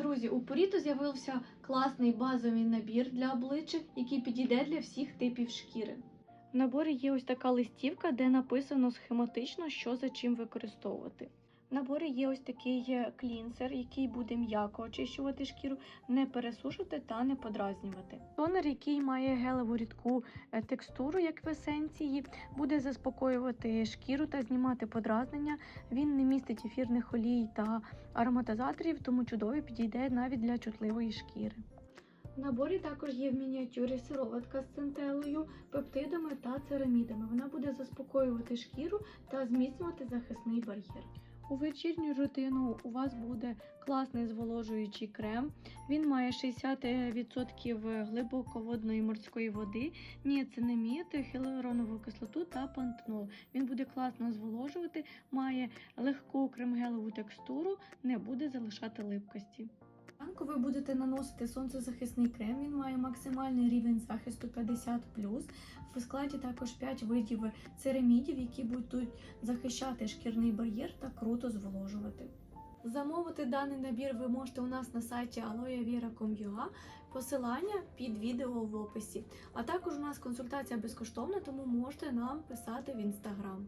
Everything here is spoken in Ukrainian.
Друзі, у Поріто з'явився класний базовий набір для обличчя, який підійде для всіх типів шкіри. В наборі є ось така листівка, де написано схематично, що за чим використовувати. Наборі є ось такий е, клінсер, який буде м'яко очищувати шкіру, не пересушувати та не подразнювати. Тонер, який має гелеву рідку е, текстуру, як в есенції, буде заспокоювати шкіру та знімати подразнення. Він не містить ефірних олій та ароматизаторів, тому чудово підійде навіть для чутливої шкіри. В наборі також є в мініатюрі сироватка з центелою, пептидами та церамідами. Вона буде заспокоювати шкіру та зміцнювати захисний бар'єр. У вечірню рутину у вас буде класний зволожуючий крем. Він має 60% глибоководної морської води, ніацинамід, хіалуронову кислоту та пантенол. Він буде класно зволожувати, має легку кремгелеву текстуру, не буде залишати липкості. Ранку ви будете наносити сонцезахисний крем. Він має максимальний рівень захисту 50 В складі також 5 видів церамідів, які будуть захищати шкірний бар'єр та круто зволожувати. Замовити даний набір ви можете у нас на сайті aloevera.com.ua, посилання під відео в описі. А також у нас консультація безкоштовна, тому можете нам писати в інстаграм.